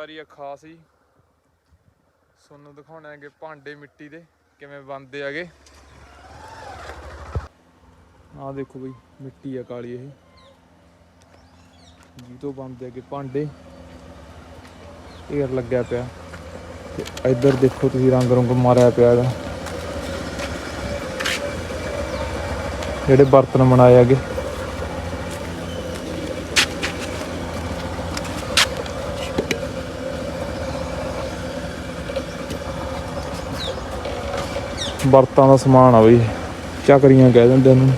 ਜਾ ਰਹੀ ਹੈ ਖਾਸ ਹੀ ਤੁਹਾਨੂੰ ਦਿਖਾਉਣਾ ਹੈਗੇ ਭਾਂਡੇ ਮਿੱਟੀ ਦੇ, ਕਿਵੇਂ ਬਣਦੇ ਹੈਗੇ। ਆਹ ਦੇਖੋ ਬਈ, ਮਿੱਟੀ ਆ ਕਾਲੀ ਇਹ। ਜੀ ਤੋਂ ਬਣਦੇ ਹੈਗੇ ਭਾਂਡੇ। ਢੇਰ ਲੱਗਿਆ ਪਿਆ। ਤੇ ਇੱਧਰ ਦੇਖੋ ਤੁਸੀਂ ਰੰਗ ਰੰਗ ਮਾਰਿਆ ਪਿਆ ਹੈਗਾ ਜਿਹੜੇ ਬਰਤਨ ਬਣਾਏ ਹੈਗੇ। ਵਰਤਾਂ ਦਾ ਸਮਾਨ ਆ ਬਈ। ਚੱਕਰੀਆਂ ਕਹਿ ਦਿੰਦੇ ਉਹਨੂੰ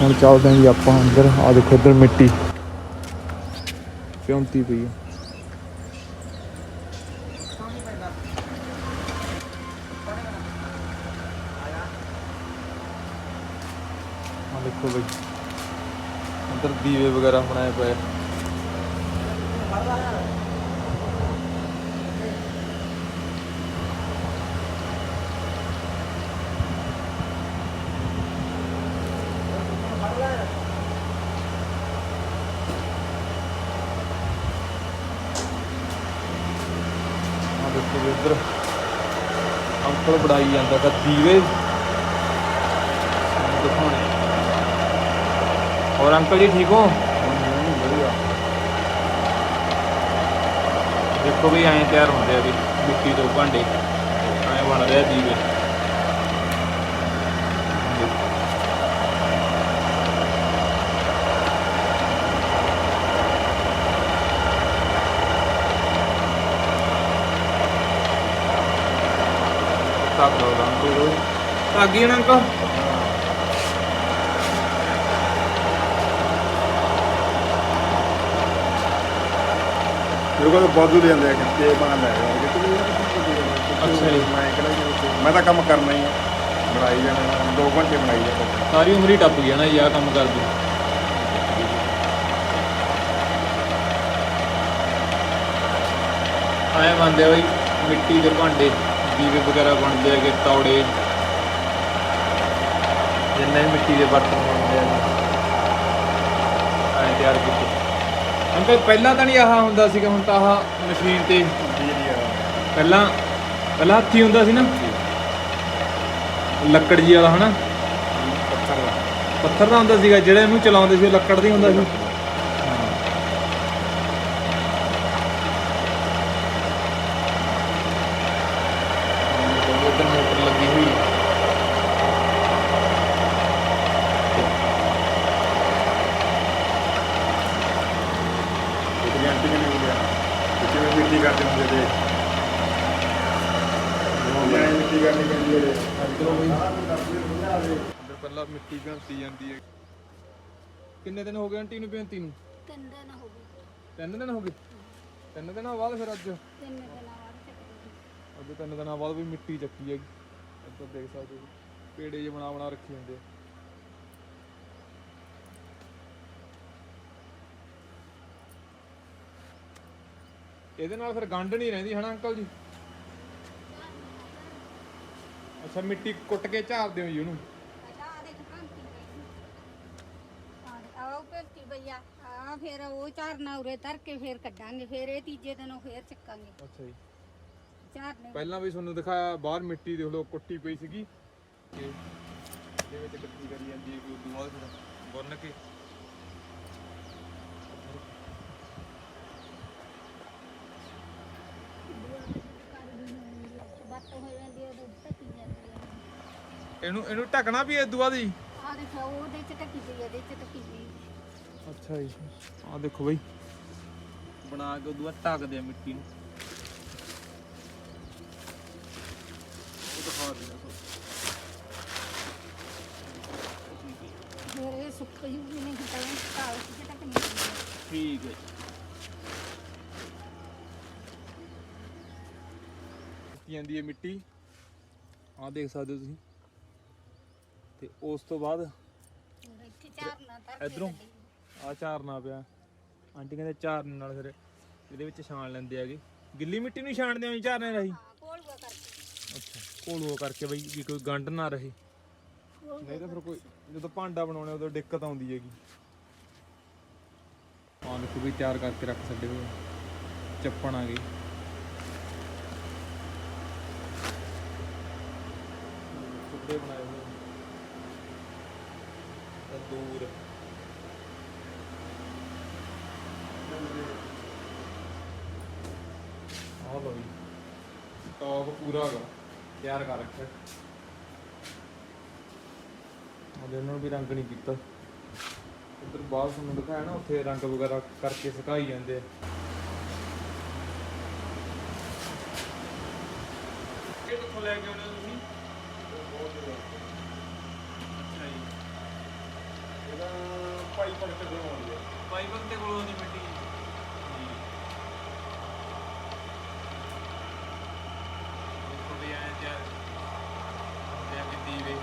ਹੁਣ ਚੱਲਦੇ ਹਾਂ ਜੀ ਆਪਾਂ ਅੰਦਰ। ਆ ਦੇਖੋ ਇੱਧਰ ਮਿੱਟੀ। ਪਿਉਂਤੀ ਪਈ ਹੈ ਦੇਖੋ ਬਈ। ਅੰਦਰ ਦੀਵੇ ਵਗੈਰਾ ਬਣਾਏ ਪਏ ਇੱਧਰ। ਅੰਕਲ ਬੜਾਈ ਜਾਂਦਾ ਤਾਂ ਦੀਵੇ। ਦਿਖਾਉਣੇ ਹੋਰ ਅੰਕਲ ਜੀ ਠੀਕ ਹੋ? ਦੇਖੋ ਵੀ ਐਂ ਤਿਆਰ ਹੁੰਦੇ ਆ ਵੀ ਮਿੱਟੀ ਤੋਂ ਭਾਂਡੇ। ਐਂ ਬਣ ਰਿਹਾ ਦੀਵੇ। ਮੇਰੇ ਕੋਲ ਬਾਦੂ ਦੇ ਜਾਂਦੇ ਆ ਅੱਛਾ ਜੀ। ਮੈਂ ਕਿਹੜਾ ਜੀ। ਉੱਥੇ- ਮੈਂ ਤਾਂ ਕੰਮ ਕਰਨਾ ਹੀ ਆ। ਬਣਾਈ ਜਾਣਾ। 2 ਘੰਟੇ ਬਣਾਈ ਜਾਣਾ। ਸਾਰੀ ਉਮਰ ਹੀ ਟੱਪ ਗਿਆ ਨਾ ਜੀ ਆਹ ਕੰਮ ਕਰਦੇ। ਆਏ ਬੰਦੇ ਬਈ ਮਿੱਟੀ ਦੇ ਭਾਂਡੇ। ਦੀਵੇ ਵਗੈਰਾ ਬਣਦੇ ਹੈਗੇ ਤੌੜੇ। ਜਿੰਨੇ ਵੀ ਮਿੱਟੀ ਦੇ ਬਰਤਨ ਬਣਦੇ ਆ। ਆਏ ਤਿਆਰ ਕੀਤੇ। ਅੰਕਲ ਪਹਿਲਾਂ ਤਾਂ ਨਹੀਂ ਆਹ ਹੁੰਦਾ ਸੀਗਾ ਹੁਣ ਤਾਂ ਆਹ ਮਸ਼ੀਨ ਤੇ ਪਹਿਲਾਂ ਪਹਿਲਾਂ ਹੱਥੀ ਹੁੰਦਾ ਸੀ ਨਾ। ਲੱਕੜ ਜੀ ਵਾਲਾ ਹਨਾ? ਪੱਥਰ ਦਾ ਪੱਥਰ ਦਾ ਹੁੰਦਾ ਸੀਗਾ ਜਿਹੜਾ ਇਹਨੂੰ ਚਲਾਉਂਦੇ ਸੀ ਉਹ ਲੱਕੜ ਦਾ ਹੁੰਦਾ ਸੀ ਉਧਰ ਮੋਟਰ ਲੱਗੀ ਹੋਈ ਹੈ ਇੱਕ ਆਂਟੀ ਨੇ ਵੀ ਲਿਆ ਤੇ ਕਿਵੇਂ ਮਿੱਟੀ ਕਰਦੇ ਹੁੰਦੇ ਤੇ ਉਹ ਐਂ ਮਿੱਟੀ ਕਰਨੀ ਪੈਂਦੀ ਹੈ ਅੰਦਰ ਪਹਿਲਾਂ ਮਿੱਟੀ ਭੰਤੀ ਜਾਂਦੀ ਹੈ। ਕਿੰਨੇ ਦਿਨ ਹੋ ਗਏ ਆਂਟੀ ਨੂੰ ਭੰਤੀ ਨੂੰ? ਤਿੰਨ ਦਿਨ ਹੋ ਗਏ। ਤਿੰਨ ਦਿਨ ਹੋ ਗਏ? ਤਿੰਨ ਦਿਨਾਂ ਬਾਅਦ ਫਿਰ ਅੱਜ? ਤਿੰਨ ਦਿਨਾਂ ਬਾਅਦ ਚੱਕਦੇ ਅੱਜ ਤਿੰਨ ਦਿਨਾਂ ਬਾਅਦ ਵੀ ਮਿੱਟੀ ਚੱਕੀ ਹੈਗੀ। ਇੱਧਰ ਦੇਖ ਸਕਦੇ ਹੋ। ਪੇੜੇ ਜਿਹੇ ਬਣਾ ਬਣਾ ਰੱਖੇ ਹੁੰਦੇ ਆ। ਇਹਦੇ ਨਾਲ ਫਿਰ ਗੰਢ ਨਹੀਂ ਰਹਿੰਦੀ ਹਨਾ ਅੰਕਲ ਜੀ? ਅੱਛਾ ਮਿੱਟੀ ਕੁੱਟ ਕੇ ਝਾੜਦੇ ਹੋ ਜੀ ਉਹਨੂੰ। ਭਾਂਤੀ ਭਈਆ ਆ। ਫਿਰ ਉਹ ਝਾਰਨਾ ਉਰੇ ਧਰ ਕੇ ਫਿਰ ਕੱਢਾਂਗੇ ਫਿਰ ਇਹ ਤੀਜੇ ਦਿਨੋਂ ਫਿਰ ਚੱਕਾਂਗੇ। ਅੱਛਾ ਜੀ। ਝਾਰਨੇ। ਪਹਿਲਾਂ ਵੀ ਤੁਹਾਨੂੰ ਦਿਖਾਇਆ ਬਾਹਰ ਮਿੱਟੀ ਦੇਖ ਲਓ ਕੁੱਟੀ ਪਈ ਸੀਗੀ। ਇਹਦੇ ਵਿੱਚ ਇਕੱਠੀ ਕਰੀ ਜਾਂਦੀ ਹੈ ਕਿ ਉਦੋਂ ਬਾਅਦ ਫਿਰ ਗੁੰਨ ਕੇ ਬੱਤ ਹੋ ਜਾਂਦੀ ਹੈ ਉਹ ਢੱਕੀ ਜਾਂਦੀ ਹੈ ਇਹਨੂੰ ਇਹਨੂੰ ਢੱਕਣਾ ਵੀ ਇਦੋਂ ਬਾਅਦ ਹੀ ਆ ਦੇਖੋ ਉਹਦੇ ਚ ਢੱਕੀ ਪਈ ਹੈ, ਇਹਦੇ ਚ ਢੱਕੀ ਪਈ। ਅੱਛਾ ਜੀ। ਆਹ ਦੇਖੋ ਬਈ। ਬਣਾ ਕੇ ਉਦੋਂ ਬਾਅਦ ਢੱਕਦੇ ਆ ਮਿੱਟੀ ਨੂੰ। ਉਹ ਦਿਖਾ ਦਿੰਦਾ ਫਿਰ ਇਹ ਸੁੱਕ ਜੂਗੀ ਨਹੀਂ ਤਾਂ ਕਾਲ ਚ ਢੱਕਣੀ ਪੈਂਦੀ ਹੈ ਠੀਕ ਹੈ ਜਾਂਦੀ ਹੈ ਮਿੱਟੀ। ਆਹ ਦੇਖ ਸਕਦੇ ਹੋ ਤੁਸੀਂ। ਤੇ ਉਸ ਤੋਂ ਬਾਅਦ ਇੱਥੇ ਝਾਰਨਾ ਧਰ ਕੇ ਇੱਧਰੋਂ? ਕੱਢੀ। ਆ ਝਾਰਨਾ ਪਿਆ। ਆਂਟੀ ਕਹਿੰਦੇ ਝਾਰਨ ਨਾਲ ਫਿਰ ਇਹਦੇ ਵਿੱਚ ਛਾਣ ਲੈਂਦੇ ਹੈਗੇ। ਗਿੱਲੀ ਮਿੱਟੀ ਨੂੰ ਹੀ ਛਾਣਦੇ ਹੋ ਝਾਰਨੇ ਰਹੀ? ਹਾਂ ਕੋਲੂਆ ਕਰਕੇ। ਅੱਛਾ ਕੋਲੋ ਕਰਕੇ ਬਈ ਵੀ ਕੋਈ ਗੰਢ ਨਾ ਰਹੇ। ਨਹੀਂ ਤਾਂ ਫਿਰ ਕੋਈ ਜਦੋਂ ਭਾਂਡਾ ਬਣਾਉਣੇ ਉਦੋਂ ਦਿੱਕਤ ਆਉਂਦੀ ਹੈਗੀ। ਆਹ ਦੇਖੋ ਵੀ ਤਿਆਰ ਕਰਕੇ ਰੱਖ ਛੱਡੇ ਹੋਏ ਚੱਪਣ ਆ ਗਈ ਬਣਾਏ ਤੰਦੂਰ ਆਹ ਲੋ ਜੀ। ਟੌਪ ਪੂਰਾ ਹੈਗਾ। ਤਿਆਰ ਕਰ ਰੱਖਿਆ। ਉਹਦੇ ਨਾਲ ਵੀ ਰੰਗ ਨਹੀਂ ਕੀਤਾ। ਉਧਰ ਬਾਹਰ ਤੁਹਾਨੂੰ ਦਿਖਾਇਆ ਨਾ ਉੱਥੇ ਰੰਗ ਵਗੈਰਾ ਕਰਕੇ ਸੁਕਾਈ ਜਾਂਦੇ ਆ। ਇਹ ਕਿੱਥੋਂ ਲੈ ਕੇ ਆਉਣੇ ਹੋ ਤੁਸੀਂ ਅੱਛਾ ਜੀ ਇਹਦਾ ਭਾਈ ਪੜਕ ਦੇ ਆਉਂਦੀ ਹੈ ਪਾਈਪਰ ਤੇ ਕੋਲੋਂ ਦੀ ਮਿੱਟੀ। ਦੇਖੋ ਵੀ ਆਏ ਤਿਆਰ ਹੁੰਦੇ ਕਿ ਦੀਵੇ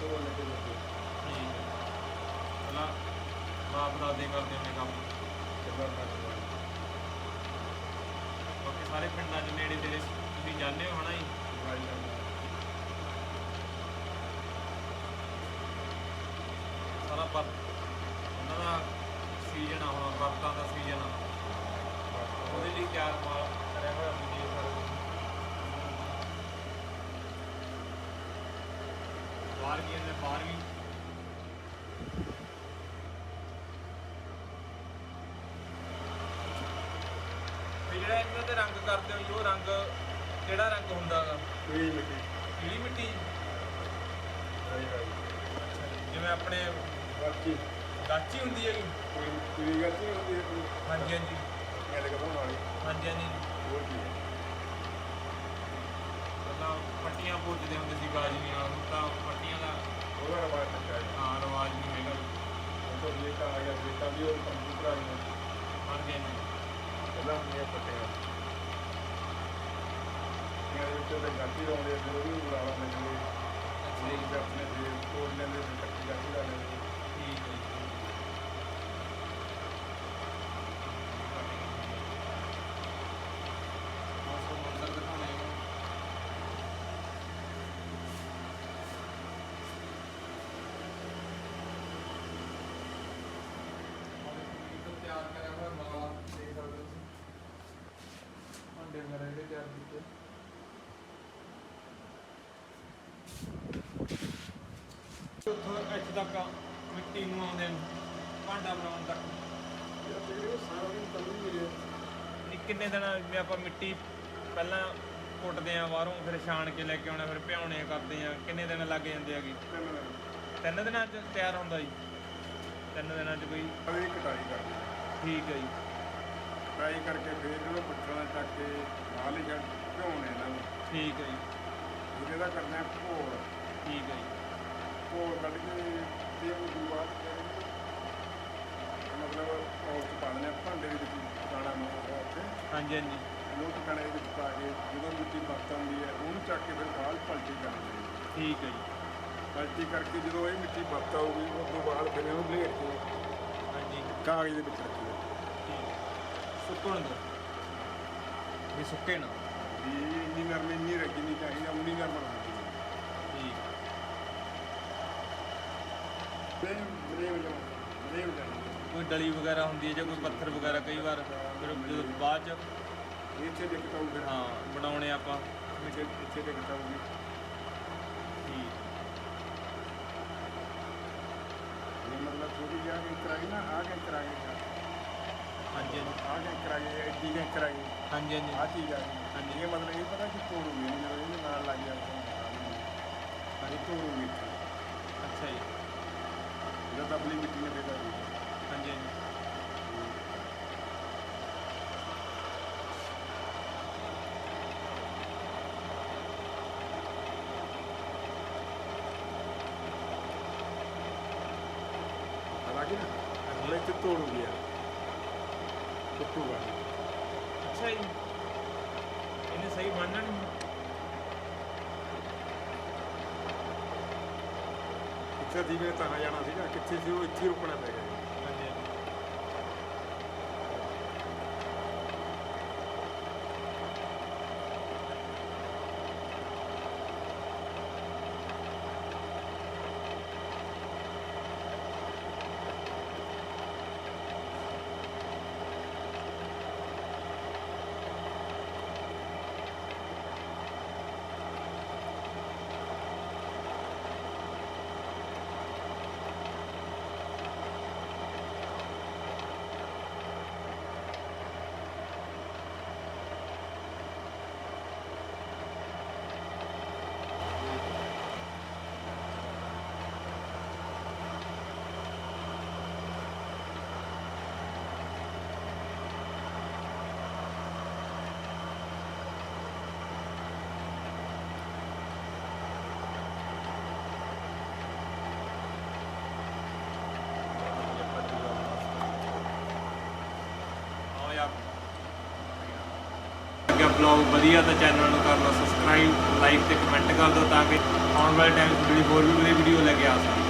ਤੋਂ ਲੱਗੇ ਲੱਗੇ ਠੀਕ ਹੈ ਪਹਿਲਾਂ ਬਾਪ ਦਾਦੇ ਕਰਦੇ ਨੇ ਕੰਮ। ਬਾਕੀ ਸਾਰੇ ਪਿੰਡਾਂ 'ਚ ਨੇੜੇ ਤੇੜੇ ਤੁਸੀਂ ਜਾਣਦੇ ਹੋ ਹਨਾ ਜੀ? ਸਾਰਾ ਪਰ ਉਹਨਾਂ ਦਾ ਸੀਜ਼ਨ ਆ ਹੁਣ ਵਰਤਾਂ ਦਾ ਸੀਜ਼ਨ ਆ। ਉਹਦੇ ਲਈ ਤਿਆਰ ਮਾਲ ਕਰਿਆ ਹੋਇਆ ਜੀ ਸਰ ਬਾਹਰ ਵੀ ਇਹਨੇ ਬਾਹਰ ਵੀ ਤੇ ਜਿਹੜਾ ਇਹਨਾਂ ਤੇ ਰੰਗ ਕਰਦੇ ਹੋ ਜੀ, ਉਹ ਰੰਗ ਕਿਹੜਾ ਰੰਗ ਹੁੰਦਾ ਗਾ ਕੋਈ ਮਿੱਟੀ। ਪੀਲੀ ਮਿੱਟੀ? ਭਾਈ ਭਾਈ ਜਿਵੇਂ ਆਪਣੇ ਬਾਕੀ ਗਾਚੀ ਹੁੰਦੀ ਹੈਗੀ। ਕੋਈ ਕੋਈ ਗੱਤੀ ਹੁੰਦੀ ਹੈ ਕੋਈ? ਹਾਂਜੀ ਹਾਂਜੀ। ਲਗਾ ਬਣਾਉਣ ਵਾਲੀ। ਹਾਂਜੀ ਹਾਂਜੀ। ਹੋਰ ਕੀ ਹੈ? ਪਹਿਲਾਂ ਪੱਟੀਆਂ ਪੁੱਜਦੇ ਹੁੰਦੇ ਸੀ ਗਾਜਨੀਆਂ ਹੁਣ ਤਾਂ ਪੱਟੀਆਂ ਦਾ ਉਹਦਾ ਰਵਾਜ ਨਹੀਂ ਹੈ ਹਾਂ ਰਿਵਾਜ ਨਹੀਂ ਹੈਗਾ ਉਹ ਤੋਂ ਇਹ ਆ ਗਿਆ ਬੇਟਾ ਵੀ ਉਹ ਕੰਪਿਊਟਰ ਆ ਗਿਆ ਹਾਂਜੀ ਹਾਂਜੀ ਪਹਿਲਾਂ ਹੁੰਦੀਆਂ ਪੱਟੀਆਂ ਇਹ ਉਹ ਵੀ ਬੁਲਾਵਾ ਲੈਂਦੇ ਅੱਛਾ ਇਹ ਆਪਣੇ ਜੇ ਤੋੜ ਲੈਂਦੇ ਤੇ ਕੱਟੀ ਗੱਤੀ ਲਾ ਲੈਂਦੇ ਠੀਕ ਹੈ ਜੀ। ਮੌਸਮ ਮੰਜ਼ਰ ਦਿਖਾਉਣੇ ਆ। ਆਹ ਦੇਖੋ ਜੀ, ਇੱਧਰ ਤਿਆਰ ਕਰਿਆ ਹੋਇਆ ਮਾਲਾ ਦੇਖ ਸਕਦੇ ਹੋ ਤੁਸੀਂ ਭਾਂਡੇ ਵਗੈਰਾ ਜਿਹੜੇ ਤਿਆਰ ਕੀਤੇ ਉੱਥੋਂ ਇੱਥੇ ਤੱਕ ਮਿੱਟੀ ਨੂੰ ਆਉਂਦੇ ਨੂੰ ਭਾਂਡਾ ਬਣਾਉਣ ਤੱਕ। ਇਹ ਕਿੰਨੇ ਦਿਨ ਜਿਵੇਂ ਆਪਾਂ ਮਿੱਟੀ ਪਹਿਲਾਂ ਕੁੱਟਦੇ ਆ ਬਾਹਰੋਂ ਫਿਰ ਛਾਣ ਕੇ ਲੈ ਕੇ ਆਉਣਾ ਫਿਰ ਭਿਉਣੇ ਕਰਦੇ ਆ ਕਿੰਨੇ ਦਿਨ ਲੱਗ ਜਾਂਦੇ ਹੈਗੇ? ਤਿੰਨ ਦਿਨ ਤਿੰਨ ਦਿਨਾਂ 'ਚ ਤਿਆਰ ਹੁੰਦਾ ਜੀ। ਤਿੰਨ ਦਿਨਾਂ 'ਚ ਕੋਈ ਅਰੇ ਕਟਾਈ ਕਰਦੇ ਠੀਕ ਹੈ ਜੀ। ਕਟਾਈ ਕਰਕੇ ਫਿਰ ਇਹਨੂੰ ਪੱਟਣਾ ਚੱਕ ਕੇ ਨਾਲ ਹੀ ਛੱਡ ਭਿਉਣੇ ਇਹਨਾਂ ਨੂੰ ਠੀਕ ਹੈ ਜੀ। ਇਹਦੇ ਦਾ ਕਰਨਾ ਹੈ ਭੋਰ। ਠੀਕ ਹੈ ਜੀ। ਭੋਰ ਕੱਢ ਕੇ ਤੇ ਉਹ ਦੂਆ ਮਤਲਬ ਉਹ ਚ ਪਾ ਦੇਣੇ ਆ, ਭਾਂਡੇ ਦੇ ਵਿੱਚ ਦਾਣਾ ਨੂੰ ਉੱਥੇ। ਹਾਂਜੀ ਹਾਂਜੀ। ਲੋਟ ਕਣੇ ਦੇ ਵਿੱਚ ਪਾ ਕੇ ਜਦੋਂ ਮਿੱਟੀ ਆਉਂਦੀ ਹੈ ਉਹਨੂੰ ਚੱਕ ਕੇ ਫਿਰ ਬਾਅਦ ਪਲਟੀ ਕਰਨੀ ਹੈ ਠੀਕ ਹੈ ਜੀ। ਪਲਟੀ ਕਰਕੇ ਜਦੋਂ ਇਹ ਮਿੱਟੀ ਪੱਕ ਆਊਗੀ ਉਸ ਤੋਂ ਬਾਅਦ ਫਿਰ ਇਹਨੂੰ ਬਲੇਡ ਕੇ ਹਾਂਜੀ। ਕਾਗਜ਼ ਦੇ ਵਿੱਚ ਠੀਕ। ਸੁੱਕਣ ਦੋ। ਵੀ ਸੁੱਕੇ ਨਾ। ਵੀ ਇੰਨੀ ਨਰਮੀ ਨਹੀਂ ਰੱਖੀ ਨਹੀਂ ਚਾਹੀਦੀ ਉਨੀ ਨਰਮ ਹੁੰਦੀ ਹੈ ਠੀਕ ਕੋਈ ਡਲੀ ਵਗੈਰਾ ਹੁੰਦੀ ਹੈ ਜਾਂ ਕੋਈ ਪੱਥਰ ਵਗੈਰਾ ਕਈ ਵਾਰ ਫਿਰ ਜਦੋਂ ਬਾਅਦ 'ਚ ਇੱਥੇ ਆਊ ਫਿਰ ਹਾਂ ਬਣਾਉਣੇ ਆਪਾਂ। ਇੱਥੇ ਇੱਥੇ ਆਊਗੀ ਠੀਕ। ਇਹ ਮਤਲਬ ਥੋੜੀ ਜਿਹਾ ਕਿ ਕਰਾਈ ਨਾ ਆ ਕੇ ਕਰਾਈ ਹਾਂਜੀ ਹਾਂਜੀ। ਆ ਕੇ ਕਰਾਈ ਐਡੀ ਕੇ ਕਰਾਈ ਹਾਂਜੀ ਆ ਹਾਂਜੀ ਚੀਜ਼ ਆ ਗਈ। ਇਹ ਮਤਲਬ ਇਹ ਪਤਾ ਕਿ ਤੋੜੂਗੀ ਨਹੀਂ ਜਦੋਂ ਇਹਦੇ ਨਾਲ ਲੱਗ ਗਿਆ। ਤਾਂ ਇਹ ਤੋੜੂਗੀ ਅੱਛਾ ਜੀ। ਜਦ ਦਬਲੀ ਮਿੱਟੀ ਨੇ ਬੇਟਾ ਹਾਂਜੀ ਹਾਂਜੀ ਹਾਲਾਂਕਿ ਨਾ ਹੁਣ ਇੱਥੇ ਤੋੜੂਗੀ ਆ ਟੁੱਟੂਗਾ ਅੱਛਾ ਜੀ ਇਹਨੇ ਸਹੀ ਬਣਨਾ ਨਹੀਂ ਪਿੱਛੇ ਦੀ ਵੀ ਤਾਂ ਜਾਣਾ ਸੀਗਾ ਕਿੱਥੇ ਸੀ ਉਹ ਇੱਥੇ ਹੀ ਰੁਕਣਾ ਪੈ ਗਿਆ ਜੀ। ਹਾਂਜੀ ਹਾਂਜੀ ਆਓ ਯਾਰ ਅੱਗੇ ਵਧੀਆ ਤਾਂ ਚੈਨਲ ਨੂੰ ਕਰ ਲਓ ਸਬਸਕ੍ਰਾਈਬ ਲਾਈਕ ਤੇ ਕਮੈਂਟ ਕਰ ਦਿਓ ਤਾਂ ਕਿ ਆਉਣ ਵਾਲੇ ਟਾਈਮ 'ਚ ਜਿਹੜੀ ਹੋਰ ਵੀ ਵਧੀਆ ਵੀਡੀਓ ਲੈ ਕੇ ਆ ਸਕੀਏ।